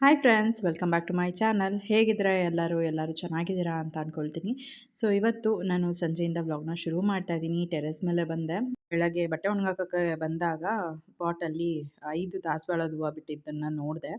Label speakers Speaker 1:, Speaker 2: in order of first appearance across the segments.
Speaker 1: Hi friends welcome back to my channel ಹೇಗಿದ್ದೀರಾ ಎಲ್ಲರೂ? ಎಲ್ಲರೂ ಚೆನ್ನಾಗಿದ್ದೀರಾ ಅಂತ ಅಂದ್ಕೊಳ್ತೀನಿ ಸೊ ಇವತ್ತು ನಾನು ಸಂಜೆಯಿಂದ ವ್ಲಾಗ್ನ ಶುರು ಮಾಡ್ತಾ ಇದ್ದೀನಿ. ಟೆರೆಸ್ ಮೇಲೆ ಬಂದೆ. ಬೆಳಗ್ಗೆ ಬಟ್ಟೆ ಒಣಗಾಕೋಕ್ಕೆ ಬಂದಾಗ ಪಾಟಲ್ಲಿ ಐದು ದಾಸವಾಳದ ಹೂವು ಬಿಟ್ಟಿದ್ದನ್ನು ನೋಡಿದೆ.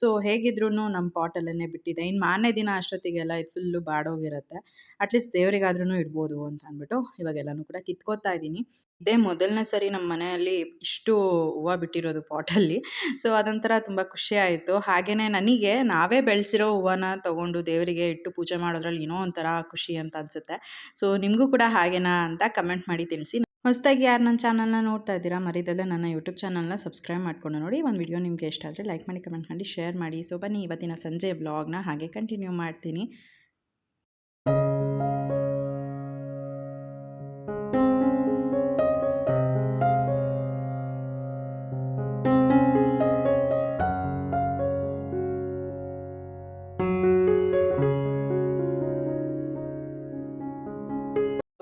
Speaker 1: ಸೊ ಹೇಗಿದ್ರೂ ನಮ್ಮ ಪಾಟಲ್ಲೇ ಬಿಟ್ಟಿದೆ. ಇನ್ನು ಮಾರನೇ ದಿನ ಅಷ್ಟೊತ್ತಿಗೆಲ್ಲ ಇದು ಫುಲ್ಲು ಬಾಡೋಗಿರುತ್ತೆ. ಅಟ್ಲೀಸ್ಟ್ ದೇವರಿಗಾದ್ರೂ ಇಡ್ಬೋದು ಅಂತ ಅಂದ್ಬಿಟ್ಟು ಇವಾಗೆಲ್ಲನೂ ಕೂಡ ಕಿತ್ಕೋತಾ ಇದ್ದೀನಿ. ಇದೇ ಮೊದಲನೇ ಸರಿ ನಮ್ಮ ಮನೆಯಲ್ಲಿ ಇಷ್ಟು ಹೂವು ಬಿಟ್ಟಿರೋದು ಪಾಟಲ್ಲಿ. ಸೊ ಅದೊಂಥರ ತುಂಬ ಖುಷಿ ಆಯಿತು. ಹಾಗೆಯೇ ನನಗೆ ನಾವೇ ಬೆಳೆಸಿರೋ ಹೂವನ್ನ ತೊಗೊಂಡು ದೇವರಿಗೆ ಇಟ್ಟು ಪೂಜೆ ಮಾಡೋದ್ರಲ್ಲಿ ಏನೋ ಒಂಥರ ಖುಷಿ ಅಂತ ಅನಿಸುತ್ತೆ. ಸೊ ನಿಮಗೂ ಕೂಡ ಹಾಗೇನಾ ಅಂತ ಕಮೆಂಟ್ ಮಾಡಿ ತಿಳಿಸಿ. ಹೊಸದಾಗಿ ಯಾರು ನನ್ನ ಚಾನಲ್ನ ನೋಡ್ತಾ ಇದ್ದೀರಾ, ಮರಿದಲ್ಲೇ ನನ್ನ ಯೂಟ್ಯೂಬ್ ಚಾನಲ್ನ ಸಬ್ಸ್ಕ್ರೈಬ್ ಮಾಡ್ಕೊಂಡು ನೋಡಿ, ಒಂದು ವಿಡಿಯೋ ನಿಮಗೆ ಇಷ್ಟ ಆದರೆ ಲೈಕ್ ಮಾಡಿ ಕಮೆಂಟ್ ಮಾಡಿ ಶೇರ್ ಮಾಡಿ. ಸೊ ಬನ್ನಿ, ಇವತ್ತಿನ ಸಂಜೆ ಬ್ಲಾಗ್ನ ಹಾಗೆ ಕಂಟಿನ್ಯೂ ಮಾಡ್ತೀನಿ.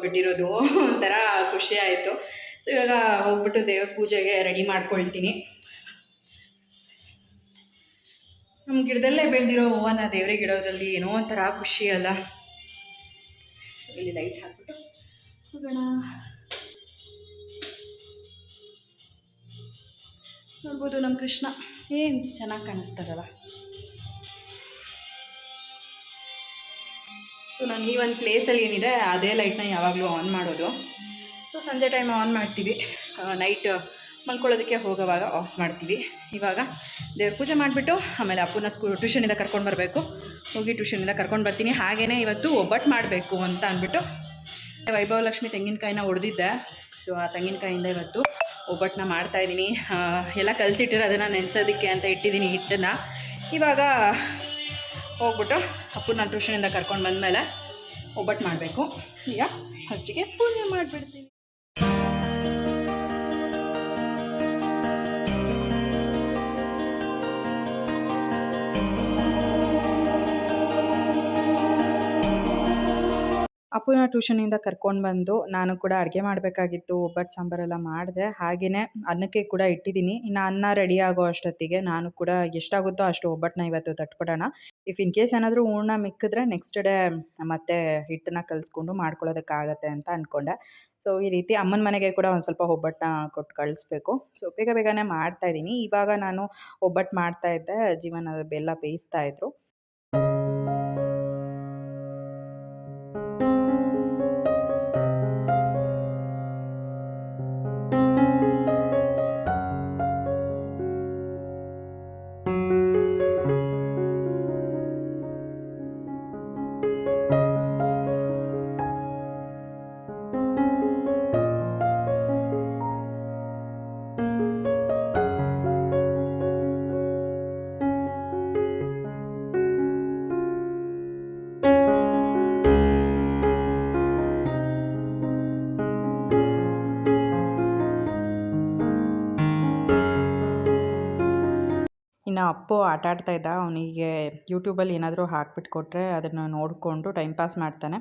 Speaker 1: ಬಿಟ್ಟಿರೋದು ಒಂಥರ ಖುಷಿ ಆಯಿತು. ಸೊ ಇವಾಗ ಹೋಗ್ಬಿಟ್ಟು ದೇವ್ರ ಪೂಜೆಗೆ ರೆಡಿ ಮಾಡ್ಕೊಳ್ತೀನಿ. ನಮ್ಮ ಗಿಡದಲ್ಲೇ ಬೆಳೆದಿರೋ ಹೂವನ್ನ ದೇವ್ರಿಗೆ ಇಡೋದ್ರಲ್ಲಿ ಏನೋ ಒಂಥರ ಖುಷಿ ಅಲ್ಲ. ಇಲ್ಲಿ ಲೈಟ್ ಹಾಕ್ಬಿಟ್ಟು ಹೋಗೋಣ. ನೋಡ್ಬೋದು ನಮ್ಮ ಕೃಷ್ಣ. ಏನು ಚೆನ್ನಾಗಿ ಕಾಣಿಸ್ತಾರಲ್ಲ. ಸೊ ನಾನು ಈ ಒಂದು ಪ್ಲೇಸಲ್ಲಿ ಏನಿದೆ, ಅದೇ ಲೈಟ್ನ ಯಾವಾಗಲೂ ಆನ್ ಮಾಡೋದು. ಸೊ ಸಂಜೆ ಟೈಮ್ ಆನ್ ಮಾಡ್ತೀವಿ. ನೈಟ್ ಮಲ್ಕೊಳ್ಳೋದಕ್ಕೆ ಹೋಗೋವಾಗ ಆಫ್ ಮಾಡ್ತೀವಿ. ಇವಾಗ ದೇವ್ರ ಪೂಜೆ ಮಾಡಿಬಿಟ್ಟು ಆಮೇಲೆ ಅಪ್ಪನ ಸ್ಕೂಲ್ ಟ್ಯೂಷನಿಂದ ಕರ್ಕೊಂಡು ಬರಬೇಕು. ಹೋಗಿ ಟ್ಯೂಷನಿಂದ ಕರ್ಕೊಂಡು ಬರ್ತೀನಿ. ಹಾಗೇ ಇವತ್ತು ಒಬ್ಬಟ್ಟು ಮಾಡಬೇಕು ಅಂತ ಅಂದ್ಬಿಟ್ಟು ವೈಭವ ಲಕ್ಷ್ಮಿ ತೆಂಗಿನಕಾಯಿನ ಹೊಡೆದಿದ್ದೆ ಸೊ ಆ ತೆಂಗಿನಕಾಯಿಂದ ಇವತ್ತು ಒಬ್ಬಟ್ಟನ್ನ ಮಾಡ್ತಾಯಿದ್ದೀನಿ ಎಲ್ಲ ಕಲಸಿಟ್ಟಿರೋ ಅದನ್ನು ನೆನೆಸೋದಕ್ಕೆ ಅಂತ ಇಟ್ಟಿದ್ದೀನಿ ಹಿಟ್ಟನ್ನು. ಇವಾಗ ಹೋಗ್ಬಿಟ್ಟು ಅಪ್ಪನ ಟ್ಯೂಷನಿಂದ ಕರ್ಕೊಂಡು ಬಂದಮೇಲೆ ಒಬ್ಬಟ್ಟು ಮಾಡಬೇಕು. ಈಗ ಫಸ್ಟಿಗೆ ಪೂಜೆ ಮಾಡಿಬಿಡ್ತೀನಿ ಅಪ್ಪನ ಟ್ಯೂಷನಿಂದ ಕರ್ಕೊಂಡು ಬಂದು ನಾನು ಕೂಡ ಅಡುಗೆ ಮಾಡಬೇಕಾಗಿತ್ತು, ಒಬ್ಬಟ್ಟು ಸಾಂಬಾರೆಲ್ಲ ಮಾಡಿದೆ. ಹಾಗೆಯೇ ಅನ್ನಕ್ಕೆ ಕೂಡ ಇಟ್ಟಿದ್ದೀನಿ. ಇನ್ನು ಅನ್ನ ರೆಡಿ ಆಗೋ ಅಷ್ಟೊತ್ತಿಗೆ ನಾನು ಕೂಡ ಎಷ್ಟಾಗುತ್ತೋ ಅಷ್ಟು ಒಬ್ಬಟ್ಟನ್ನ ಇವತ್ತು ತಟ್ಕೊಡೋಣ ಇಫ್ ಇನ್ ಕೇಸ್ ಏನಾದರೂ ಹೂರ್ಣ ಮಿಕ್ಕಿದ್ರೆ ನೆಕ್ಸ್ಟ್ ಡೇ ಮತ್ತೆ ಹಿಟ್ಟನ್ನ ಕಲಿಸ್ಕೊಂಡು ಮಾಡ್ಕೊಳ್ಳೋದಕ್ಕಾಗತ್ತೆ ಅಂತ ಅಂದ್ಕೊಂಡೆ ಸೊ ಈ ರೀತಿ ಅಮ್ಮನ ಮನೆಗೆ ಕೂಡ ಒಂದು ಸ್ವಲ್ಪ ಒಬ್ಬಟ್ಟನ್ನ ಕೊಟ್ಟು ಕಳಿಸ್ಬೇಕು. ಸೊ ಬೇಗ ಬೇಗನೆ ಮಾಡ್ತಾಯಿದ್ದೀನಿ ಇವಾಗ ನಾನು ಒಬ್ಬಟ್ಟು ಮಾಡ್ತಾಯಿದ್ದೆ ಜೀವನ ಬೆಲ್ಲ ಬೇಯಿಸ್ತಾಯಿದ್ರು ಅಪ್ಪು ಆಟ ಆಡ್ತಾ ಇದ್ದ. ಅವನಿಗೆ ಯೂಟ್ಯೂಬಲ್ಲಿ ಏನಾದರೂ ಹಾಕ್ಬಿಟ್ಟು ಕೊಟ್ಟರೆ ಅದನ್ನು ನೋಡಿಕೊಂಡು ಟೈಮ್ ಪಾಸ್ ಮಾಡ್ತಾನೆ.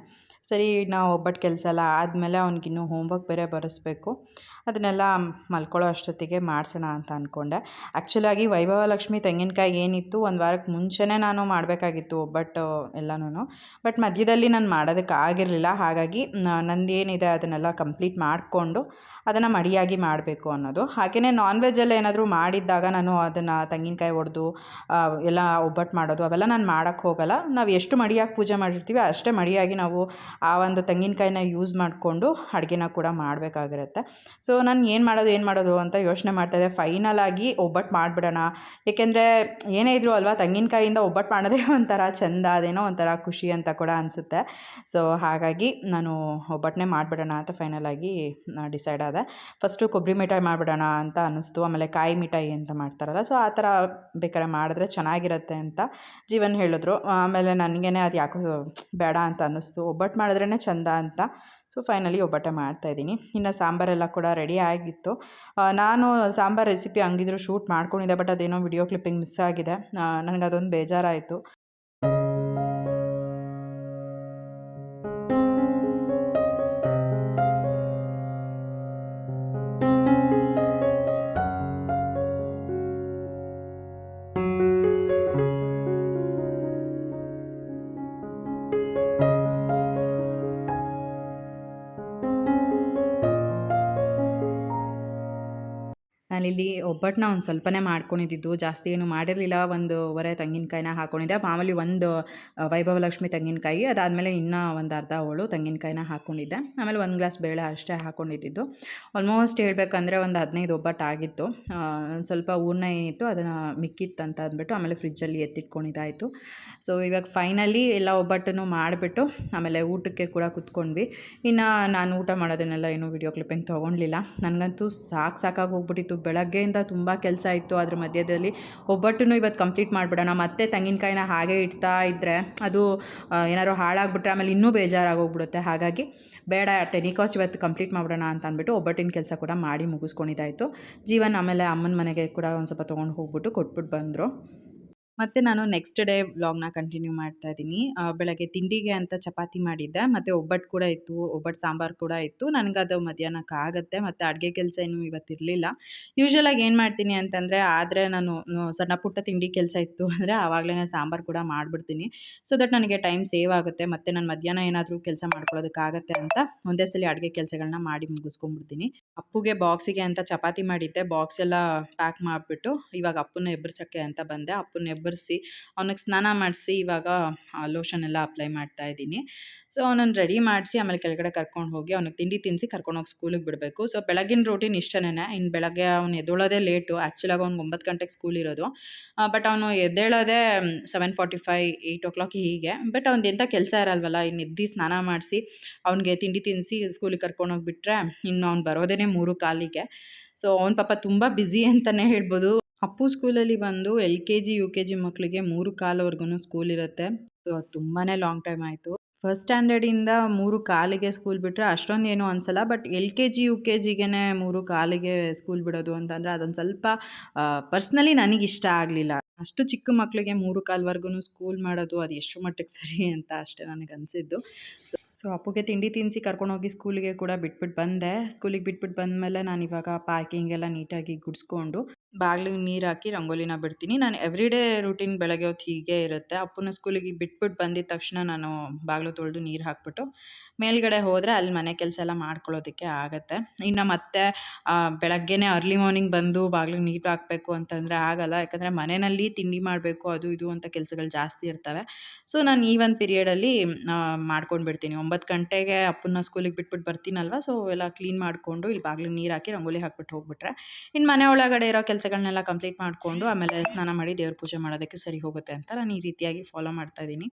Speaker 1: ಸರಿ ನಾವು ಒಬ್ಬಟ್ಟು ಕೆಲಸ ಎಲ್ಲ ಆದಮೇಲೆ ಅವ್ನಿಗಿನ್ನೂ ಹೋಮ್ವರ್ಕ್ ಬೇರೆ ಬರೆಸ್ಬೇಕು. ಅದನ್ನೆಲ್ಲ ಮಲ್ಕೊಳ್ಳೋ ಅಷ್ಟೊತ್ತಿಗೆ ಮಾಡಿಸೋಣ ಅಂತ ಅಂದ್ಕೊಂಡೆ ಆ್ಯಕ್ಚುಲಾಗಿ ವೈಭವ ಲಕ್ಷ್ಮಿ ತೆಂಗಿನಕಾಯಿ ಏನಿತ್ತು, ಒಂದು ವಾರಕ್ಕೆ ಮುಂಚೆನೇ ನಾನು ಮಾಡಬೇಕಾಗಿತ್ತು ಒಬ್ಬಟ್ಟು ಎಲ್ಲನೂ ಬಟ್ ಮಧ್ಯದಲ್ಲಿ ನಾನು ಮಾಡೋದಕ್ಕೆ ಆಗಿರಲಿಲ್ಲ. ಹಾಗಾಗಿ ನಂದೇನಿದೆ ಅದನ್ನೆಲ್ಲ ಕಂಪ್ಲೀಟ್ ಮಾಡಿಕೊಂಡು ಅದನ್ನು ಮಡಿಯಾಗಿ ಮಾಡಬೇಕು ಅನ್ನೋದು. ಹಾಗೆಯೇ ನಾನ್ ವೆಜ್ಜಲ್ಲಿ ಏನಾದರೂ ಮಾಡಿದ್ದಾಗ ನಾನು ಅದನ್ನು ತೆಂಗಿನಕಾಯಿ ಒಡೆದು ಎಲ್ಲ ಒಬ್ಬಟ್ಟು ಮಾಡೋದು ಅವೆಲ್ಲ ನಾನು ಮಾಡೋಕ್ಕೆ ಹೋಗಲ್ಲ. ನಾವು ಎಷ್ಟು ಮಡಿಯಾಗಿ ಪೂಜೆ ಮಾಡಿರ್ತೀವಿ ಅಷ್ಟೇ ಮಡಿಯಾಗಿ ನಾವು ಆ ಒಂದು ತೆಂಗಿನಕಾಯಿನ ಯೂಸ್ ಮಾಡಿಕೊಂಡು ಅಡುಗೆನ ಕೂಡ ಮಾಡಬೇಕಾಗಿರುತ್ತೆ. ಸೊ ನಾನು ಏನು ಮಾಡೋದು ಏನು ಮಾಡೋದು ಅಂತ ಯೋಚನೆ ಮಾಡ್ತಾಯಿದ್ದೆ ಫೈನಲ್ ಆಗಿ ಒಬ್ಬಟ್ಟು ಮಾಡಿಬಿಡೋಣ. ಏಕೆಂದರೆ ಏನೇ ಇದ್ರೂ ಅಲ್ವಾ, ತೆಂಗಿನಕಾಯಿಂದ ಒಬ್ಬಟ್ಟು ಮಾಡೋದೇ ಒಂಥರ ಚೆಂದ, ಅದೇನೋ ಒಂಥರ ಖುಷಿ ಅಂತ ಕೂಡ ಅನಿಸುತ್ತೆ. ಸೊ ಹಾಗಾಗಿ ನಾನು ಒಬ್ಬಟ್ಟನ್ನೇ ಮಾಡಿಬಿಡೋಣ ಅಂತ ಫೈನಲಾಗಿ ಡಿಸೈಡ್ ಆದೆ. ಫಸ್ಟು ಕೊಬ್ಬರಿ ಮಿಠಾಯಿ ಮಾಡಿಬಿಡೋಣ ಅಂತ ಅನ್ನಿಸ್ತು. ಆಮೇಲೆ ಕಾಯಿ ಮಿಠಾಯಿ ಅಂತ ಮಾಡ್ತಾರಲ್ಲ ಸೊ ಆ ಥರ ಬೇಕಾದ್ರೆ ಮಾಡಿದ್ರೆ ಚೆನ್ನಾಗಿರುತ್ತೆ ಅಂತ ಜೀವನ್ ಹೇಳಿದ್ರು. ಆಮೇಲೆ ನನಗೇ ಅದು ಯಾಕೋ ಬೇಡ ಅಂತ ಅನ್ನಿಸ್ತು. ಒಬ್ಬಟ್ಟು ಮಾಡಿದ್ರೇ ಚೆಂದ ಅಂತ. ಸೊ ಫೈನಲಿ ಒಬ್ಬಟ್ಟೆ ಮಾಡ್ತಾಯಿದ್ದೀನಿ ಇನ್ನು ಸಾಂಬಾರೆಲ್ಲ ಕೂಡ ರೆಡಿ ಆಗಿತ್ತು. ನಾನು ಸಾಂಬಾರು ರೆಸಿಪಿ ಹಂಗಿದ್ರು ಶೂಟ್ ಮಾಡ್ಕೊಂಡಿದ್ದೆ ಬಟ್ ಅದೇನೋ ವಿಡಿಯೋ ಕ್ಲಿಪ್ಪಿಂಗ್ ಮಿಸ್ ಆಗಿದೆ. ನನಗೆ ಅದೊಂದು ಬೇಜಾರಾಯಿತು. ಒಬ್ಬಟ್ಟನ್ನ ಒಂದು ಸ್ವಲ್ಪನೇ ಮಾಡ್ಕೊಂಡಿದ್ದು ಜಾಸ್ತಿ ಏನು ಮಾಡಿರಲಿಲ್ಲ. ಒಂದು ಒರೆ ತೆಂಗಿನಕಾಯಿನ ಹಾಕ್ಕೊಂಡಿದ್ದೆ ಮಾಮೂಲಿ ಒಂದು ವೈಭವ ವೈಭವಲಕ್ಷ್ಮಿ ತೆಂಗಿನಕಾಯಿ. ಅದಾದಮೇಲೆ ಇನ್ನೂ ಒಂದು ಅರ್ಧ ಹೋಳು ತೆಂಗಿನಕಾಯಿನ ಹಾಕ್ಕೊಂಡಿದ್ದೆ ಆಮೇಲೆ ಒಂದು ಗ್ಲಾಸ್ ಬೇಳೆ ಅಷ್ಟೇ ಹಾಕ್ಕೊಂಡಿದ್ದು ಆಲ್ಮೋಸ್ಟ್ ಹೇಳಬೇಕಂದ್ರೆ ಒಂದು ಹದಿನೈದು ಒಬ್ಬಟ್ಟು ಆಗಿತ್ತು. ಸ್ವಲ್ಪ ಹೂರ್ಣ ಏನಿತ್ತು ಅದನ್ನು ಮಿಕ್ಕಿತ್ತು ಅಂತ ಅಂದ್ಬಿಟ್ಟು ಆಮೇಲೆ ಫ್ರಿಜ್ಜಲ್ಲಿ ಎತ್ತಿಟ್ಕೊಂಡಿದ್ದಾಯಿತು. ಸೊ ಇವಾಗ ಫೈನಲಿ ಎಲ್ಲ ಒಬ್ಬಟ್ಟನ್ನು ಮಾಡಿಬಿಟ್ಟು ಆಮೇಲೆ ಊಟಕ್ಕೆ ಕೂಡ ಕುತ್ಕೊಂಡ್ವಿ. ಇನ್ನು ನಾನು ಊಟ ಮಾಡೋದನ್ನೆಲ್ಲ ಏನು ವಿಡಿಯೋ ಕ್ಲಿಪ್ಪಿಂಗ್ ತೊಗೊಂಡಿಲ್ಲ ನನಗಂತೂ ಸಾಕು ಸಾಕಾಗಿ ಹೋಗ್ಬಿಟ್ಟಿತ್ತು. ಬೆಳಗ್ಗೆಯಿಂದ ತುಂಬ ಕೆಲಸ ಇತ್ತು ಅದ್ರ ಮಧ್ಯದಲ್ಲಿ. ಒಬ್ಬಟ್ಟನ್ನು ಇವತ್ತು ಕಂಪ್ಲೀಟ್ ಮಾಡಿಬಿಡೋಣ. ಮತ್ತೆ ತೆಂಗಿನಕಾಯಿನ ಹಾಗೆ ಇಡ್ತಾ ಇದ್ದರೆ ಅದು ಏನಾದ್ರು ಹಾಳಾಗ್ಬಿಟ್ರೆ ಆಮೇಲೆ ಇನ್ನೂ ಬೇಜಾರಾಗೋಗ್ಬಿಡುತ್ತೆ. ಹಾಗಾಗಿ ಬೇಡ ಟೆನಿಕಾಸ್ಟ್ ಇವತ್ತು ಕಂಪ್ಲೀಟ್ ಮಾಡಿಬಿಡೋಣ ಅಂತ ಅಂದ್ಬಿಟ್ಟು ಒಬ್ಬಟ್ಟಿನ ಕೆಲಸ ಕೂಡ ಮಾಡಿ ಮುಗಿಸ್ಕೊಂಡಿದ್ದಾಯಿತು. ಜೀವನ್ ಆಮೇಲೆ ಅಮ್ಮನ ಮನೆಗೆ ಕೂಡ ಒಂದು ಸ್ವಲ್ಪ ತೊಗೊಂಡು ಹೋಗ್ಬಿಟ್ಟು ಕೊಟ್ಬಿಟ್ಟು ಬಂದರು. ಮತ್ತು ನಾನು ನೆಕ್ಸ್ಟ್ ಡೇ ವ್ಲಾಗ್ನ ಕಂಟಿನ್ಯೂ ಮಾಡ್ತಾ ಇದ್ದೀನಿ. ಬೆಳಗ್ಗೆ ತಿಂಡಿಗೆ ಅಂತ ಚಪಾತಿ ಮಾಡಿದ್ದೆ, ಮತ್ತು ಒಬ್ಬಟ್ಟು ಕೂಡ ಇತ್ತು ಒಬ್ಬಟ್ಟು ಸಾಂಬಾರು ಕೂಡ ಇತ್ತು. ನನಗದು ಮಧ್ಯಾಹ್ನಕ್ಕೆ ಆಗುತ್ತೆ, ಮತ್ತು ಅಡುಗೆ ಕೆಲಸ ಏನು ಇವತ್ತಿರಲಿಲ್ಲ ಯೂಶ್ವಲಾಗಿ ಏನು ಮಾಡ್ತೀನಿ ಅಂತಂದರೆ, ಆದರೆ ನಾನು ಸಣ್ಣ ಪುಟ್ಟ ತಿಂಡಿ ಕೆಲಸ ಇತ್ತು ಅಂದರೆ ಆವಾಗಲೇ ಸಾಂಬಾರು ಕೂಡ ಮಾಡಿಬಿಡ್ತೀನಿ. ಸೊ ದಟ್ ನನಗೆ ಟೈಮ್ ಸೇವ್ ಆಗುತ್ತೆ, ಮತ್ತು ನಾನು ಮಧ್ಯಾಹ್ನ ಏನಾದರೂ ಕೆಲಸ ಮಾಡ್ಕೊಳ್ಳೋದಕ್ಕಾಗತ್ತೆ ಅಂತ ಒಂದೇ ಸಲ ಅಡುಗೆ ಕೆಲಸಗಳನ್ನ ಮಾಡಿ ಮುಗಿಸ್ಕೊಂಡ್ಬಿಡ್ತೀನಿ. ಅಪ್ಪುಗೆ ಬಾಕ್ಸಿಗೆ ಅಂತ ಚಪಾತಿ ಮಾಡಿದ್ದೆ, ಬಾಕ್ಸ್ ಎಲ್ಲ ಪ್ಯಾಕ್ ಮಾಡಿಬಿಟ್ಟು ಇವಾಗ ಅಪ್ಪನ ಎಬ್ಬರ್ಸೋಕ್ಕೆ ಅಂತ ಬಂದೆ. ಅಪ್ಪನ ಎಬ್ಬರಿಸಿ ಅವನಿಗೆ ಸ್ನಾನ ಮಾಡಿಸಿ, ಇವಾಗ ಲೋಷನ್ ಎಲ್ಲ ಅಪ್ಲೈ ಮಾಡ್ತಾ ಇದ್ದೀನಿ. ಸೊ ಅವನನ್ನು ರೆಡಿ ಮಾಡಿಸಿ, ಆಮೇಲೆ ಕೆಳಗಡೆ ಕರ್ಕೊಂಡು ಹೋಗಿ ಅವ್ನಿಗೆ ತಿಂಡಿ ತಿನ್ನಿಸಿ ಕರ್ಕೊಂಡೋಗಿ ಸ್ಕೂಲಿಗೆ ಬಿಡಬೇಕು. ಸೊ ಬೆಳಗಿನ ರೂಟೀನ್ ಇಷ್ಟನೇ ಇನ್ನು ಬೆಳಗ್ಗೆ ಅವ್ನು ಎದ್ದೇಳೋದೇ ಲೇಟು ಆ್ಯಕ್ಚುಲಾಗಿ ಅವ್ನಿಗೆ ಒಂಬತ್ತು ಗಂಟೆಗೆ ಸ್ಕೂಲ್ ಇರೋದು. ಬಟ್ ಅವನು ಎದ್ದೇಳೋದೇ seven forty five eight o'clock ಹೀಗೆ. ಬಟ್ ಅವ್ನದ್ದು ಎಂಥ ಕೆಲಸ ಇರಲ್ವಲ್ಲ ಇನ್ನು ಎದ್ದು ಸ್ನಾನ ಮಾಡಿಸಿ, ಅವ್ನಿಗೆ ತಿಂಡಿ ತಿನ್ನಿಸಿ ಸ್ಕೂಲಿಗೆ ಕರ್ಕೊಂಡೋಗ್ಬಿಟ್ರೆ ಇನ್ನು ಅವ್ನು ಬರೋದೇ ಮೂರು ಕಾಲಿಗೆ. ಸೊ ಅವ್ನ ಪಾಪ ತುಂಬ ಬ್ಯುಸಿ ಅಂತಲೇ ಹೇಳ್ಬೋದು. ಅಪ್ಪು ಸ್ಕೂಲಲ್ಲಿ ಬಂದು L K G, U K G ಮಕ್ಕಳಿಗೆ ಮೂರು ಕಾಲವರೆಗೂ ಸ್ಕೂಲ್ ಇರುತ್ತೆ. ಸೊ ಅದು ತುಂಬಾ ಲಾಂಗ್ ಟೈಮ್ ಆಯಿತು. ಫಸ್ಟ್ ಸ್ಟ್ಯಾಂಡರ್ಡಿಂದ ಮೂರು ಕಾಲಿಗೆ ಸ್ಕೂಲ್ ಬಿಟ್ಟರೆ ಅಷ್ಟೊಂದು ಏನೂ ಅನಿಸಲ್ಲ but L K G, U K ಜಿಗೆ ಮೂರು ಕಾಲಿಗೆ ಸ್ಕೂಲ್ ಬಿಡೋದು ಅಂತಂದರೆ ಅದೊಂದು ಸ್ವಲ್ಪ ಪರ್ಸ್ನಲಿ ಇಷ್ಟ ಆಗಲಿಲ್ಲ. ಅಷ್ಟು ಚಿಕ್ಕ ಮಕ್ಕಳಿಗೆ ಮೂರು ಕಾಲ್ವರೆಗೂ ಸ್ಕೂಲ್ ಮಾಡೋದು ಅದು ಎಷ್ಟು ಮಟ್ಟಿಗೆ ಸರಿ ಅಂತ ಅಷ್ಟೇ ನನಗೆ ಅನಿಸಿದ್ದು. ಸೊ ಸೊ ಅಪ್ಪುಗೆ ತಿಂಡಿ ತಿನ್ನಿಸಿ ಕರ್ಕೊಂಡೋಗಿ ಸ್ಕೂಲಿಗೆ ಕೂಡ ಬಿಟ್ಬಿಟ್ಟು ಬಂದೆ. ಸ್ಕೂಲಿಗೆ ಬಿಟ್ಬಿಟ್ಟು ಬಂದಮೇಲೆ ನಾನು ಇವಾಗ ಪಾರ್ಕಿಂಗ್ ಎಲ್ಲ ನೀಟಾಗಿ ಗುಡಿಸ್ಕೊಂಡು ಬಾಗಿಲಿಗೆ ನೀರು ಹಾಕಿ ರಂಗೋಲಿನ ಬಿಡ್ತೀನಿ. ನಾನು ಎವ್ರಿ ಡೇ ರೂಟೀನ್ ಬೆಳಗ್ಗೆ ಹೊತ್ತು ಹೀಗೆ ಇರುತ್ತೆ. ಅಪ್ಪನ ಸ್ಕೂಲಿಗೆ ಬಿಟ್ಬಿಟ್ಟು ಬಂದಿದ ತಕ್ಷಣ ನಾನು ಬಾಗಿಲು ತೊಳೆದು ನೀರು ಹಾಕ್ಬಿಟ್ಟು ಮೇಲ್ಗಡೆ ಹೋದರೆ ಅಲ್ಲಿ ಮನೆ ಕೆಲಸ ಎಲ್ಲ ಮಾಡ್ಕೊಳ್ಳೋದಕ್ಕೆ ಆಗುತ್ತೆ. ಇನ್ನು ಮತ್ತೆ ಬೆಳಗ್ಗೆನೇ ಅರ್ಲಿ ಮಾರ್ನಿಂಗ್ ಬಂದು ಬಾಗಿಲಿಗೆ ನೀರು ಹಾಕಬೇಕು ಅಂತಂದರೆ ಆಗಲ್ಲ. ಯಾಕಂದರೆ ಮನೆಯಲ್ಲಿ ತಿಂಡಿ ಮಾಡಬೇಕು, ಅದು ಇದು ಅಂತ ಕೆಲಸಗಳು ಜಾಸ್ತಿ ಇರ್ತವೆ. ಸೊ ನಾನು ಈ ಒಂದು ಪೀರಿಯಡಲ್ಲಿ ಮಾಡ್ಕೊಂಡು ಬಿಡ್ತೀನಿ ಒಂಬತ್ತು ಗಂಟೆಗೆ ಅಪ್ಪನ ಸ್ಕೂಲಿಗೆ ಬಿಟ್ಬಿಟ್ಟು ಬರ್ತೀನಲ್ವ? ಸೊ ಎಲ್ಲ ಕ್ಲೀನ್ ಮಾಡಿಕೊಂಡು ಇಲ್ಲಿ ಬಾಗಿಲಿಗೆ ನೀರು ಹಾಕಿ ರಂಗೋಲಿ ಹಾಕ್ಬಿಟ್ಟು ಹೋಗ್ಬಿಟ್ರೆ. ಇನ್ನು ಮನೆ ಒಳಗಡೆ ಇರೋ ಕೆಲಸಗಳನ್ನೆಲ್ಲ ಕಂಪ್ಲೀಟ್ ಮಾಡಿಕೊಂಡು ಆಮೇಲೆ ಸ್ನಾನ ಮಾಡಿ ದೇವ್ರ ಪೂಜೆ ಮಾಡೋದಕ್ಕೆ ಸರಿ ಹೋಗುತ್ತೆ ಅಂತ ನಾನು ಈ ರೀತಿಯಾಗಿ ಫಾಲೋ ಮಾಡ್ತಾ ಇದ್ದೀನಿ.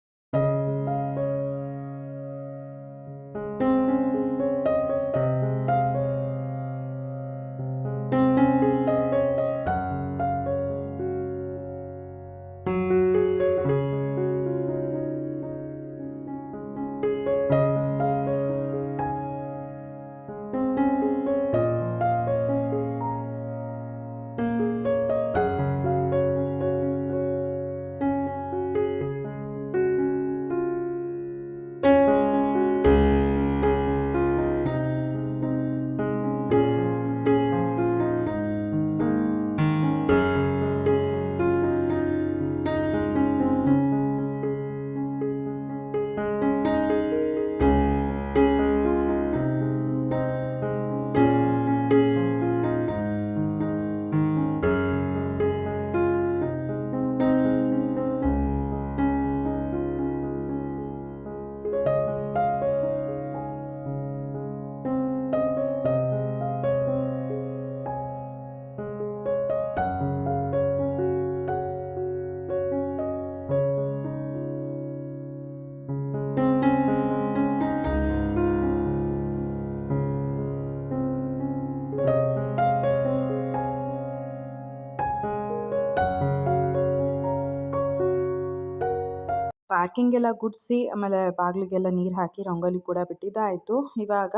Speaker 1: ಪಾರ್ಕಿಂಗ್ ಎಲ್ಲ ಗುಡಿಸಿ, ಆಮೇಲೆ ಬಾಗಿಲಿಗೆಲ್ಲ ನೀರು ಹಾಕಿ ರಂಗೋಲಿ ಕೂಡ ಬಿಟ್ಟಿದ್ದಾಯಿತು. ಇವಾಗ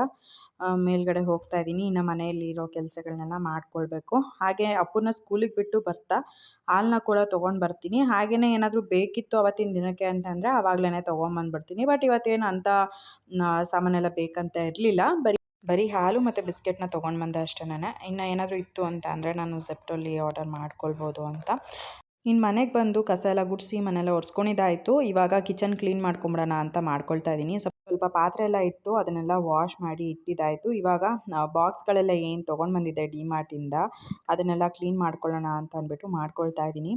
Speaker 1: ಮೇಲ್ಗಡೆ ಹೋಗ್ತಾ ಇದ್ದೀನಿ ಇನ್ನು ಮನೆಯಲ್ಲಿರೋ ಕೆಲಸಗಳನ್ನೆಲ್ಲ ಮಾಡ್ಕೊಳ್ಬೇಕು. ಹಾಗೆ ಅಪ್ಪನ ಸ್ಕೂಲಿಗೆ ಬಿಟ್ಟು ಬರ್ತಾ ಹಾಲನ್ನ ಕೂಡ ತೊಗೊಂಡು ಬರ್ತೀನಿ. ಹಾಗೆಯೇ ಏನಾದರೂ ಬೇಕಿತ್ತು ಅವತ್ತಿನ ದಿನಕ್ಕೆ ಅಂತಂದರೆ ಆವಾಗಲೇ ತೊಗೊಂಬಂದ್ಬಿಡ್ತೀನಿ. ಬಟ್ ಇವತ್ತೇನು ಅಂಥ ಸಾಮಾನೆಲ್ಲ ಬೇಕಂತ ಇರಲಿಲ್ಲ. ಬರೀ ಬರೀ ಹಾಲು ಮತ್ತು ಬಿಸ್ಕೆಟ್ನ ತೊಗೊಂಡು ಬಂದೆ ನಾನು. ಇನ್ನು ಏನಾದರೂ ಇತ್ತು ಅಂತ ಅಂದರೆ ನಾನು ಸೆಪ್ಟೋಲಿ ಆರ್ಡರ್ ಮಾಡ್ಕೊಳ್ಬೋದು ಅಂತ. ಇನ್ನು ಮನೆಗೆ ಬಂದು ಕಸ ಎಲ್ಲ ಗುಡಿಸಿ ಮನೆಯೆಲ್ಲ ಒರೆಸ್ಕೊಂಡಿದ್ದಾಯಿತು. ಇವಾಗ ಕಿಚನ್ ಕ್ಲೀನ್ ಮಾಡ್ಕೊಂಬಿಡೋಣ ಅಂತ ಮಾಡ್ಕೊಳ್ತಾ ಇದ್ದೀನಿ ಸ್ವಲ್ಪ ಸ್ವಲ್ಪ ಪಾತ್ರೆ ಎಲ್ಲ ಇತ್ತು, ಅದನ್ನೆಲ್ಲ ವಾಶ್ ಮಾಡಿ ಇಟ್ಟಿದ್ದಾಯಿತು. ಇವಾಗ ಬಾಕ್ಸ್ಗಳೆಲ್ಲ ಏನು ತೊಗೊಂಡು ಬಂದಿದ್ದೆ ಡಿಮಾರ್ಟಿಂದ ಅದನ್ನೆಲ್ಲ ಕ್ಲೀನ್ ಮಾಡ್ಕೊಳ್ಳೋಣ ಅಂತ ಅಂದ್ಬಿಟ್ಟು ಮಾಡ್ಕೊಳ್ತಾ ಇದ್ದೀನಿ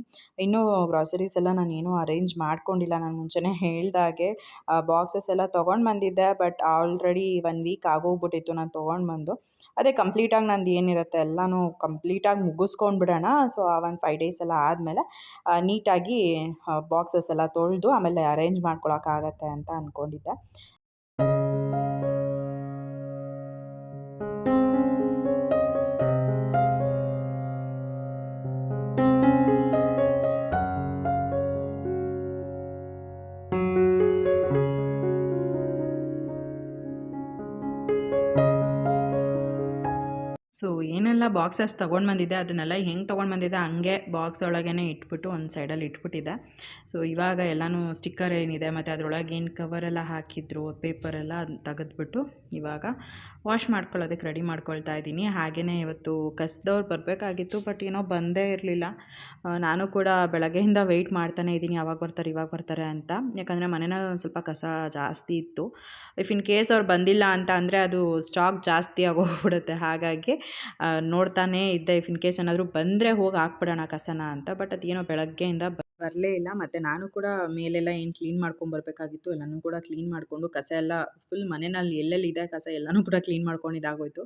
Speaker 1: ಇನ್ನೂ ಗ್ರಾಸರೀಸ್ ಎಲ್ಲ ನಾನು ಏನೂ ಅರೇಂಜ್ ಮಾಡ್ಕೊಂಡಿಲ್ಲ. ನಾನು ಮುಂಚೆನೇ ಹೇಳ್ದಾಗೆ ಬಾಕ್ಸಸ್ ಎಲ್ಲ ತೊಗೊಂಡು ಬಂದಿದ್ದೆ ಬಟ್ ಆಲ್ರೆಡಿ ಒನ್ ವೀಕ್ ಆಗೋಗ್ಬಿಟ್ಟಿತ್ತು ನಾನು ತೊಗೊಂಡು ಬಂದು. ಅದೇ ಕಂಪ್ಲೀಟಾಗಿ ನಂದು ಏನಿರುತ್ತೆ ಎಲ್ಲನೂ ಕಂಪ್ಲೀಟಾಗಿ ಮುಗಿಸ್ಕೊಂಡು ಬಿಡೋಣ. ಸೊ, ಆ ಒಂದು ಫೈವ್ ಡೇಸ್ ಎಲ್ಲ ಆದಮೇಲೆ ನೀಟಾಗಿ ಬಾಕ್ಸಸ್ ಎಲ್ಲ ತೊಳೆದು ಆಮೇಲೆ ಅರೇಂಜ್ ಮಾಡ್ಕೊಳಕ್ಕಾಗತ್ತೆ ಅಂತ ಅಂದ್ಕೊಂಡಿದ್ದೆ ಬಾಕ್ಸಸ್ ತೊಗೊಂಡು ಬಂದಿದ್ದೆ ಅದನ್ನೆಲ್ಲ ಹೆಂಗೆ ತೊಗೊಂಡು ಬಂದಿದ್ದೆ ಹಂಗೆ ಬಾಕ್ಸ್ ಒಳಗೇ ಇಟ್ಬಿಟ್ಟು ಒಂದು ಸೈಡಲ್ಲಿ ಇಟ್ಬಿಟ್ಟಿದ್ದೆ. ಸೊ ಇವಾಗ ಎಲ್ಲನೂ ಸ್ಟಿಕ್ಕರ್ ಏನಿದೆ, ಮತ್ತು ಅದರೊಳಗೆ ಏನು ಕವರೆಲ್ಲ ಹಾಕಿದ್ರು ಪೇಪರೆಲ್ಲ ಅದನ್ನ ತೆಗೆದ್ಬಿಟ್ಟು ಇವಾಗ ವಾಶ್ ಮಾಡ್ಕೊಳ್ಳೋದಕ್ಕೆ ರೆಡಿ ಮಾಡ್ಕೊಳ್ತಾ ಇದ್ದೀನಿ. ಹಾಗೆಯೇ ಇವತ್ತು ಕಸದವ್ರು ಬರಬೇಕಾಗಿತ್ತು ಬಟ್ ಏನೋ ಬಂದೇ ಇರಲಿಲ್ಲ. ನಾನು ಕೂಡ ಬೆಳಗ್ಗೆಯಿಂದ ವೆಯ್ಟ್ ಮಾಡ್ತಾನೆ ಇದ್ದೀನಿ, ಯಾವಾಗ ಬರ್ತಾರೆ, ಇವಾಗ ಬರ್ತಾರೆ ಅಂತ. ಯಾಕಂದರೆ ಮನೆಯಲ್ಲಿ ಒಂದು ಸ್ವಲ್ಪ ಕಸ ಜಾಸ್ತಿ ಇತ್ತು. ಇಫ್ ಇನ್ ಕೇಸ್ ಅವ್ರು ಬಂದಿಲ್ಲ ಅಂತ ಅಂದರೆ ಅದು ಸ್ಟಾಕ್ ಜಾಸ್ತಿ ಆಗೋಗ್ಬಿಡುತ್ತೆ. ಹಾಗಾಗಿ ನೋಡ್ತಾನೇ ಇದ್ದೆ. ಇಫ್ ಇನ್ ಕೇಸ್ ಏನಾದರೂ ಬಂದರೆ ಹೋಗಿ ಹಾಕ್ಬಿಡೋಣ ಕಸನ ಅಂತ. ಬಟ್ ಅದೇನೋ ಬೆಳಗ್ಗೆಯಿಂದ ಬರಲೇ ಇಲ್ಲ. ಮತ್ತು ನಾನು ಕೂಡ ಮೇಲೆಲ್ಲ ಏನು ಕ್ಲೀನ್ ಮಾಡ್ಕೊಂಬರ್ಬೇಕಾಗಿತ್ತು ಎಲ್ಲನೂ ಕೂಡ ಕ್ಲೀನ್ ಮಾಡಿಕೊಂಡು ಕಸ ಎಲ್ಲ ಫುಲ್ ಮನೆಯಲ್ಲಿ ಎಲ್ಲೆಲ್ಲಿದೆ ಕಸ ಎಲ್ಲನೂ ಕೂಡ ಕ್ಲೀನ್ ಮಾಡ್ಕೊಂಡಿದ್ದಾಗೋಯ್ತು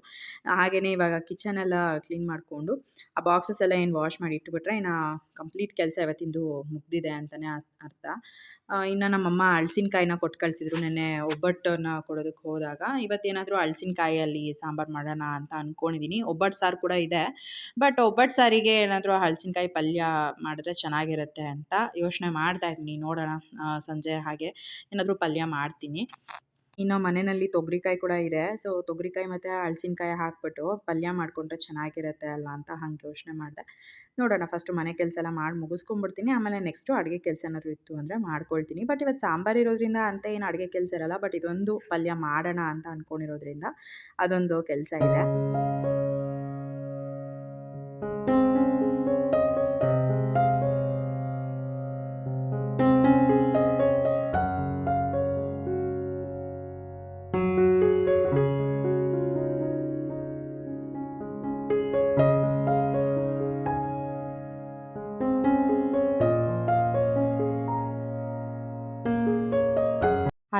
Speaker 1: ಹಾಗೆಯೇ ಇವಾಗ ಕಿಚನ್ ಎಲ್ಲ ಕ್ಲೀನ್ ಮಾಡಿಕೊಂಡು, ಆ ಬಾಕ್ಸಸ್ ಎಲ್ಲ ಏನು ವಾಶ್ ಮಾಡಿ ಇಟ್ಬಿಟ್ರೆ ಇನ್ನು ಕಂಪ್ಲೀಟ್ ಕೆಲಸ ಇವತ್ತಿಂದು ಮುಗ್ದಿದೆ ಅಂತಲೇ ಅರ್ಥ. ಇನ್ನು ನಮ್ಮಮ್ಮ ಹಲ್ಸಿನಕಾಯಿನ ಕೊಟ್ಟು ಕಳಿಸಿದ್ರು ನೆನ್ನೆ ಒಬ್ಬಟ್ಟನ್ನ ಕೊಡೋದಕ್ಕೆ ಹೋದಾಗ. ಇವತ್ತೇನಾದರೂ ಹಲ್ಸಿನಕಾಯಲ್ಲಿ ಸಾಂಬಾರು ಮಾಡೋಣ ಅಂತ ಅಂದ್ಕೊಂಡಿದ್ದೀನಿ ಒಬ್ಬಟ್ಟು ಸಾರು ಕೂಡ ಇದೆ. ಬಟ್ ಒಬ್ಬಟ್ಟು ಸಾರಿಗೆ ಏನಾದರೂ ಹಲ್ಸಿನಕಾಯಿ ಪಲ್ಯ ಮಾಡಿದ್ರೆ ಚೆನ್ನಾಗಿರುತ್ತೆ ಅಂತ ಯೋಚನೆ ಮಾಡ್ತಾ ಇದ್ದೀನಿ. ನೋಡೋಣ ಸಂಜೆ ಹಾಗೆ ಏನಾದರೂ ಪಲ್ಯ ಮಾಡ್ತೀನಿ. ಇನ್ನು ಮನೆಯಲ್ಲಿ ತೊಗರಿಕಾಯಿ ಕೂಡ ಇದೆ. ಸೊ ತೊಗರಿಕಾಯಿ ಮತ್ತು ಹಳಸಿನಕಾಯಿ ಹಾಕ್ಬಿಟ್ಟು ಪಲ್ಯ ಮಾಡಿಕೊಂಡ್ರೆ ಚೆನ್ನಾಗಿರುತ್ತೆ ಅಲ್ವಾ ಅಂತ ಹಂಗೆ ಯೋಚನೆ ಮಾಡಿದೆ. ನೋಡೋಣ ಫಸ್ಟು ಮನೆ ಕೆಲಸ ಎಲ್ಲ ಮಾಡಿ ಮುಗಿಸ್ಕೊಂಡ್ಬಿಡ್ತೀನಿ ಆಮೇಲೆ ನೆಕ್ಸ್ಟು ಅಡುಗೆ ಕೆಲಸ ಏನಾದ್ರು ಇತ್ತು ಅಂದರೆ ಮಾಡ್ಕೊಳ್ತೀನಿ. ಬಟ್ ಇವತ್ತು ಸಾಂಬಾರು ಇರೋದ್ರಿಂದ ಅಂತ ಏನು ಅಡುಗೆ ಕೆಲಸ ಇರಲ್ಲ. ಬಟ್ ಇದೊಂದು ಪಲ್ಯ ಮಾಡೋಣ ಅಂತ ಅಂದ್ಕೊಂಡಿರೋದ್ರಿಂದ ಅದೊಂದು ಕೆಲಸ ಇದೆ.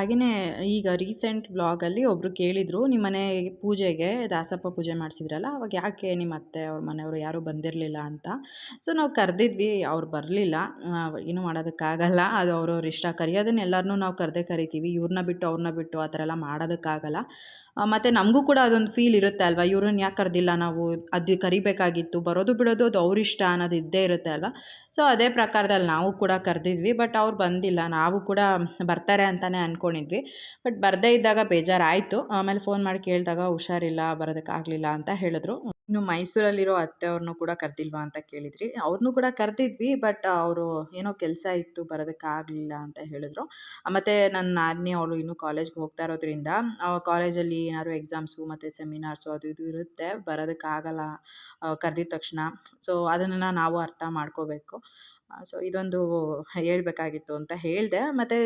Speaker 1: ಹಾಗೆಯೇ ಈಗ ರೀಸೆಂಟ್ ಬ್ಲಾಗಲ್ಲಿ ಒಬ್ಬರು ಕೇಳಿದರು, ನಿಮ್ಮ ಮನೆ ಪೂಜೆಗೆ ದಾಸಪ್ಪ ಪೂಜೆ ಮಾಡಿಸಿದ್ರಲ್ಲ, ಅವಾಗ ಯಾಕೆ ನಿಮ್ಮ ಅತ್ತೆ ಅವ್ರ ಮನೆಯವರು ಯಾರೂ ಬಂದಿರಲಿಲ್ಲ ಅಂತ? ಸೊ, ನಾವು ಕರೆದಿದ್ವಿ, ಅವ್ರು ಬರಲಿಲ್ಲ. ಏನು ಮಾಡೋದಕ್ಕಾಗಲ್ಲ, ಅದು ಅವ್ರವ್ರ ಇಷ್ಟ. ಕರಿಯೋದನ್ನ ಎಲ್ಲರನ್ನೂ ನಾವು ಕರೆದೇ ಕರಿತೀವಿ. ಇವ್ರನ್ನ ಬಿಟ್ಟು ಅವ್ರನ್ನ ಬಿಟ್ಟು ಆ ಥರ ಎಲ್ಲ ಮಾಡೋದಕ್ಕಾಗಲ್ಲ. ಮತ್ತು ನಮಗೂ ಕೂಡ ಅದೊಂದು ಫೀಲ್ ಇರುತ್ತೆ ಅಲ್ವಾ? ಇವ್ರನ್ನ ಯಾಕೆ ಕರೆದಿಲ್ಲ ನಾವು? ಅದು ಕರಿಬೇಕಾಗಿತ್ತು, ಬರೋದು ಬಿಡೋದು ಅದು ಅವ್ರ ಇಷ್ಟ ಅನ್ನೋದು ಇದ್ದೇ ಇರುತ್ತೆ ಅಲ್ವಾ? ಸೊ ಅದೇ ಪ್ರಕಾರದಲ್ಲಿ ನಾವು ಕೂಡ ಕರೆದಿದ್ವಿ ಬಟ್ ಅವ್ರು ಬಂದಿಲ್ಲ. ನಾವು ಕೂಡ ಬರ್ತಾರೆ ಅಂತಲೇ ಅಂದ್ಕೊಂಡಿದ್ವಿ ಬಟ್ ಬರದೇ ಇದ್ದಾಗ ಬೇಜಾರಾಯಿತು. ಆಮೇಲೆ ಫೋನ್ ಮಾಡಿ ಕೇಳಿದಾಗ ಹುಷಾರಿಲ್ಲ, ಬರೋದಕ್ಕಾಗಲಿಲ್ಲ ಅಂತ ಹೇಳಿದ್ರು. ಇನ್ನು ಮೈಸೂರಲ್ಲಿರೋ ಅತ್ತೆಯವ್ರನ್ನೂ ಕೂಡ ಕರೆದಿಲ್ವಾ ಅಂತ ಕೇಳಿದ್ರಿ. ಅವ್ರನ್ನೂ ಕೂಡ ಕರೆದಿದ್ವಿ, ಬಟ್ ಅವರು ಏನೋ ಕೆಲಸ ಇತ್ತು ಬರೋದಕ್ಕಾಗಲಿಲ್ಲ ಅಂತ ಹೇಳಿದ್ರು. ಮತ್ತು ನನ್ನ ನಾದಿನಿ ಅವಳು ಇನ್ನೂ ಕಾಲೇಜ್ಗೆ ಹೋಗ್ತಾ ಇರೋದ್ರಿಂದ ಕಾಲೇಜಲ್ಲಿ ಏನಾದ್ರು ಎಕ್ಸಾಮ್ಸು ಮತ್ತು ಸೆಮಿನಾರ್ಸು ಅದು ಇದು ಇರುತ್ತೆ ಬರೋದಕ್ಕಾಗಲ್ಲ ಕರೆದಿದ ತಕ್ಷಣ. ಸೊ ಅದನ್ನು ನಾವು ಅರ್ಥ ಮಾಡ್ಕೋಬೇಕು. ಸೊ ಇದೊಂದು ಹೇಳಬೇಕಾಗಿತ್ತು ಅಂತ ಹೇಳಿದೆ. ಮತ್ತು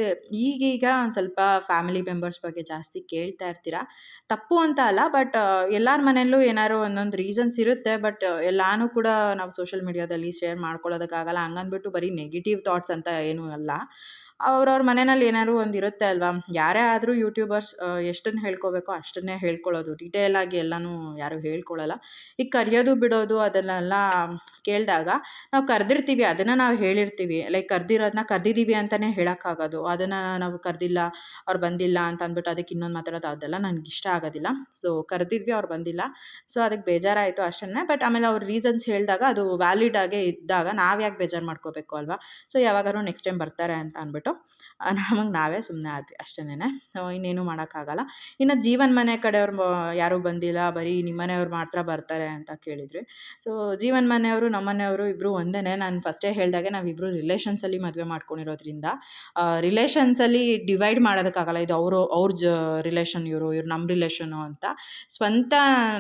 Speaker 1: ಈಗೀಗ ಒಂದು ಸ್ವಲ್ಪ ಫ್ಯಾಮಿಲಿ ಮೆಂಬರ್ಸ್ ಬಗ್ಗೆ ಜಾಸ್ತಿ ಕೇಳ್ತಾ ಇರ್ತೀರಾ? ತಪ್ಪು ಅಂತ ಅಲ್ಲ ಬಟ್ ಎಲ್ಲರ ಮನೆಯಲ್ಲೂ ಏನಾದ್ರು ಒಂದೊಂದು ರೀಸನ್ಸ್ ಇರುತ್ತೆ ಬಟ್ ಎಲ್ಲಾನು ಕೂಡ ನಾವು ಸೋಷಿಯಲ್ ಮೀಡಿಯಾದಲ್ಲಿ ಶೇರ್ ಮಾಡ್ಕೊಳ್ಳೋದಕ್ಕಾಗಲ್ಲ. ಹಂಗಂದ್ಬಿಟ್ಟು ಬರೀ ನೆಗೆಟಿವ್ ಥಾಟ್ಸ್ ಅಂತ ಏನೂ ಅಲ್ಲ. ಅವ್ರವ್ರ ಮನೆಯಲ್ಲಿ ಏನಾದ್ರು ಒಂದು ಇರುತ್ತೆ ಅಲ್ವಾ? ಯಾರೇ ಆದರೂ ಯೂಟ್ಯೂಬರ್ಸ್ ಎಷ್ಟನ್ನು ಹೇಳ್ಕೊಬೇಕೋ ಅಷ್ಟನ್ನೇ ಹೇಳ್ಕೊಳ್ಳೋದು. ಆಗಿ ಎಲ್ಲನೂ ಯಾರೂ ಹೇಳ್ಕೊಳ್ಳಲ್ಲ ಈಗ ಕರೆಯೋದು ಬಿಡೋದು ಅದನ್ನೆಲ್ಲ ಕೇಳಿದಾಗ ನಾವು ಕರೆದಿರ್ತೀವಿ, ಅದನ್ನು ನಾವು ಹೇಳಿರ್ತೀವಿ. ಲೈಕ್ ಕರೆದಿರೋದನ್ನ ಕರೆದಿದ್ದೀವಿ ಅಂತಲೇ ಹೇಳೋಕ್ಕಾಗೋದು. ಅದನ್ನು ನಾವು ಕರೆದಿಲ್ಲ, ಅವ್ರು ಬಂದಿಲ್ಲ ಅಂತ ಅಂದ್ಬಿಟ್ಟು ಅದಕ್ಕೆ ಇನ್ನೊಂದು ಮಾತಾಡೋದು, ಅದೆಲ್ಲ ನನಗೆ ಇಷ್ಟ ಆಗೋದಿಲ್ಲ. ಸೊ ಕರೆದಿದ್ವಿ, ಅವ್ರು ಬಂದಿಲ್ಲ. ಸೊ ಅದಕ್ಕೆ ಬೇಜಾರಾಯಿತು ಅಷ್ಟನ್ನೇ. ಬಟ್ ಆಮೇಲೆ ಅವ್ರ ರೀಸನ್ಸ್ ಹೇಳಿದಾಗ ಅದು ವ್ಯಾಲಿಡ್ ಆಗೇ ಇದ್ದಾಗ ನಾವು ಯಾಕೆ ಬೇಜಾರು ಮಾಡ್ಕೋಬೇಕು ಅಲ್ವಾ? ಸೊ ಯಾವಾಗಾದ್ರೂ ನೆಕ್ಸ್ಟ್ ಟೈಮ್ ಬರ್ತಾರೆ ಅಂತ ಅಂದ್ಬಿಟ್ಟು ನಮಗೆ ನಾವೇ ಸುಮ್ಮನೆ ಆದ್ವಿ ಅಷ್ಟೇನೆ ಇನ್ನೇನು ಮಾಡೋಕ್ಕಾಗಲ್ಲ. ಇನ್ನು ಜೀವನ ಮನೆ ಕಡೆಯವ್ರು ಯಾರೂ ಬಂದಿಲ್ಲ. ಬರೀ ನಿಮ್ಮ ಮನೆಯವ್ರು ಮಾತ್ರ ಬರ್ತಾರೆ ಅಂತ ಕೇಳಿದ್ರಿ ಸೊ ಜೀವನ ಮನೆಯವರು ನಮ್ಮ ಮನೆಯವರು ಇಬ್ಬರು ಒಂದೇ ನಾನು ಫಸ್ಟೇ ಹೇಳಿದಾಗೆ ನಾವಿಬ್ಬರು ರಿಲೇಷನ್ಸಲ್ಲಿ ಮದುವೆ ಮಾಡ್ಕೊಂಡಿರೋದ್ರಿಂದ ರಿಲೇಷನ್ಸಲ್ಲಿ ಡಿವೈಡ್ ಮಾಡೋದಕ್ಕಾಗಲ್ಲ. ಇದು ಅವರು, ಅವ್ರ ಜ ರಿಲೇಷನ್ ಇವರು, ಇವ್ರು ನಮ್ಮ ರಿಲೇಷನು ಅಂತ. ಸ್ವಂತ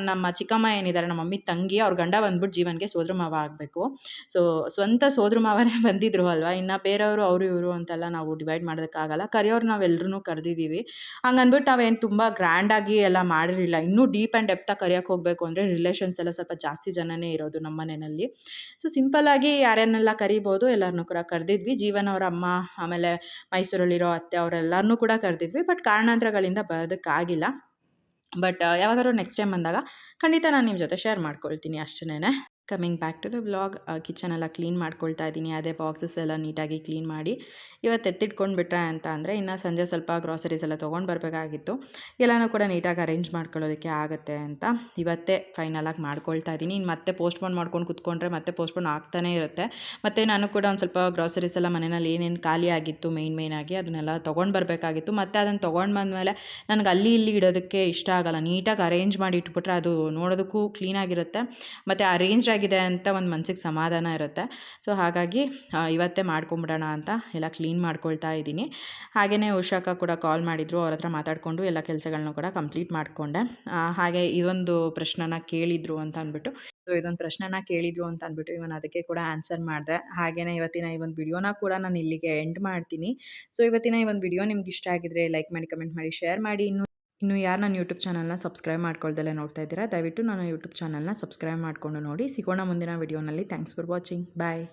Speaker 1: ನಮ್ಮ ಚಿಕ್ಕಮ್ಮ ಏನಿದ್ದಾರೆ ನಮ್ಮ ಮಮ್ಮಿ, ತಂಗಿ, ಅವ್ರ ಗಂಡ ಬಂದ್ಬಿಟ್ಟು ಜೀವನ್ಗೆ ಸೋದ್ರ ಮಾವ ಆಗಬೇಕು. ಸೊ ಸ್ವಂತ ಸೋದ್ರ ಮಾವನೇ ಬಂದಿದ್ರು ಅಲ್ವಾ? ಇನ್ನು ಬೇರೆಯವರು, ಅವರು, ಇವರು ಅಂತೆಲ್ಲ ನಾವು ಡಿವೈಡ್ ಮಾಡೋದಕ್ಕಾಗಲ್ಲ. ಕರಿಯೋರು ನಾವೆಲ್ಲರೂ ಕರೆದಿದ್ದೀವಿ. ಹಂಗಂದ್ಬಿಟ್ಟು ನಾವೇನು ತುಂಬ ಗ್ರ್ಯಾಂಡಾಗಿ ಎಲ್ಲ ಮಾಡಿರಲಿಲ್ಲ. ಇನ್ನೂ ಡೀಪ್ ಆ್ಯಂಡ್ ಡೆಪ್ತಾಗಿ ಕರಿಯೋಕ್ಕೆ ಹೋಗಬೇಕು ಅಂದರೆ ರಿಲೇಷನ್ಸ್ ಎಲ್ಲ ಸ್ವಲ್ಪ ಜಾಸ್ತಿ ಜನನೇ ಇರೋದು ನಮ್ಮ ಮನೆಯಲ್ಲಿ. ಸೊ ಸಿಂಪಲ್ಲಾಗಿ ಯಾರ್ಯಾರನ್ನೆಲ್ಲ ಕರಿಬೋದು ಎಲ್ಲರನ್ನೂ ಕೂಡ ಕರೆದಿದ್ವಿ. ಜೀವನ್ ಅವರ ಅಮ್ಮ, ಆಮೇಲೆ ಮೈಸೂರಲ್ಲಿರೋ ಅತ್ತೆ ಅವರೆಲ್ಲರನ್ನೂ ಕೂಡ ಕರೆದಿದ್ವಿ. ಬಟ್ ಕಾರಣಾಂತರಗಳಿಂದ ಬರೋದಕ್ಕಾಗಿಲ್ಲ ಬಟ್, ಯಾವಾಗಾದ್ರೂ ನೆಕ್ಸ್ಟ್ ಟೈಮ್ ಬಂದಾಗ ಖಂಡಿತ ನಾನು ನಿಮ್ಮ ಜೊತೆ ಶೇರ್ ಮಾಡ್ಕೊಳ್ತೀನಿ ಅಷ್ಟೇ coming back to the blog kitchen ಎಲ್ಲ ಕ್ಲೀನ್ ಮಾಡ್ಕೊಳ್ತಾ ಇದ್ದೀನಿ. ಅದೇ ಬಾಕ್ಸಸ್ ಎಲ್ಲ ನೀಟಾಗಿ ಕ್ಲೀನ್ ಮಾಡಿ ಇವತ್ತು ಎತ್ತಿಟ್ಕೊಂಡು ಬಿಟ್ರೆ ಅಂತ ಅಂದರೆ ಇನ್ನು ಸಂಜೆ ಸ್ವಲ್ಪ ಗ್ರಾಸರೀಸ್ ಎಲ್ಲ ತೊಗೊಂಡು ಬರಬೇಕಾಗಿತ್ತು. ಎಲ್ಲನೂ ಕೂಡ ನೀಟಾಗಿ ಅರೇಂಜ್ ಮಾಡ್ಕೊಳ್ಳೋದಕ್ಕೆ ಆಗುತ್ತೆ ಅಂತ ಇವತ್ತೇ ಫೈನಲಾಗಿ ಮಾಡ್ಕೊಳ್ತಾ ಇದ್ದೀನಿ. ಇನ್ನು ಮತ್ತೆ ಪೋಸ್ಟ್ಪೋನ್ ಮಾಡ್ಕೊಂಡು ಕುತ್ಕೊಂಡ್ರೆ ಮತ್ತೆ ಪೋಸ್ಟ್ಪೋನ್ ಆಗ್ತಾನೇ ಇರುತ್ತೆ. ಮತ್ತು ನಾನು ಕೂಡ ಒಂದು ಸ್ವಲ್ಪ ಗ್ರಾಸರೀಸ್ ಎಲ್ಲ ಮನೆಯಲ್ಲಿ ಏನೇನು ಖಾಲಿ ಆಗಿತ್ತು ಮೇಯ್ನ್ ಆಗಿ ಅದನ್ನೆಲ್ಲ ತೊಗೊಂಡು ಬರಬೇಕಾಗಿತ್ತು. ಮತ್ತು ಅದನ್ನು ತೊಗೊಂಡು ಬಂದಮೇಲೆ ನನಗೆ ಅಲ್ಲಿ, ಇಲ್ಲಿ ಇಡೋದಕ್ಕೆ ಇಷ್ಟ ಆಗಲ್ಲ. ನೀಟಾಗಿ ಅರೇಂಜ್ ಮಾಡಿ ಇಟ್ಬಿಟ್ರೆ ಅದು ನೋಡೋದಕ್ಕೂ ಕ್ಲೀನಾಗಿರುತ್ತೆ ಮತ್ತು ಅರೇಂಜ್ ಆಗಿದೆ ಅಂತ ಒಂದು ಮನಸ್ಸಿಗೆ ಸಮಾಧಾನ ಇರುತ್ತೆ. ಸೊ ಹಾಗಾಗಿ ಇವತ್ತೇ ಮಾಡ್ಕೊಂಬಿಡೋಣ ಅಂತ ಎಲ್ಲ ಕ್ಲೀನ್ ಮಾಡ್ಕೊಳ್ತಾ ಇದ್ದೀನಿ. ಹಾಗೆಯೇ ಉಷಾಕ ಕೂಡ ಕಾಲ್ ಮಾಡಿದರು, ಅವ್ರ ಹತ್ರ ಮಾತಾಡಿಕೊಂಡು ಎಲ್ಲ ಕೆಲಸಗಳನ್ನೂ ಕೂಡ ಕಂಪ್ಲೀಟ್ ಮಾಡಿಕೊಂಡೆ. ಹಾಗೆ ಇದೊಂದು ಪ್ರಶ್ನೆನ ಕೇಳಿದರು ಅಂತ ಅಂದ್ಬಿಟ್ಟು ಸೊ ಇದೊಂದು ಪ್ರಶ್ನೆನ ಕೇಳಿದರು ಅಂತ ಅಂದ್ಬಿಟ್ಟು ಇವನ್ ಅದಕ್ಕೆ ಕೂಡ ಆನ್ಸರ್ ಮಾಡಿದೆ. ಹಾಗೆಯೇ ಇವತ್ತಿನ ಈ ಒಂದು ವಿಡಿಯೋನ ಕೂಡ ನಾನು ಇಲ್ಲಿಗೆ ಎಂಡ್ ಮಾಡ್ತೀನಿ. ಸೊ ಇವತ್ತಿನ ಈ ಒಂದು ವಿಡಿಯೋ ನಿಮ್ಗೆ ಇಷ್ಟ ಆಗಿದ್ರೆ ಲೈಕ್ ಮಾಡಿ ಕಮೆಂಟ್ ಮಾಡಿ ಶೇರ್ ಮಾಡಿ. ಇನ್ನು ಇನ್ನು ಯಾರು ನನ್ನ ಯೂಟ್ಯೂಬ್ ಚಾನಲ್ನ ಸಬ್ಸ್ಕ್ರೈಬ್ ಮಾಡ್ಕೊಳ್ದಲ್ಲೇ ನೋಡ್ತಾ ಇದ್ದೀರಾ, ದಯವಿಟ್ಟು ನನ್ನ ಯೂಟ್ಯೂಬ್ ಚಾನಲ್ನ ಸಬ್ಸ್ಕ್ರೈಬ್ ಮಾಡಿಕೊಂಡು ನೋಡಿ. ಸಿಗೋಣ ಮುಂದಿನ ವೀಡಿಯೋನಲ್ಲಿ. Thanks for watching. ಬಾಯ್.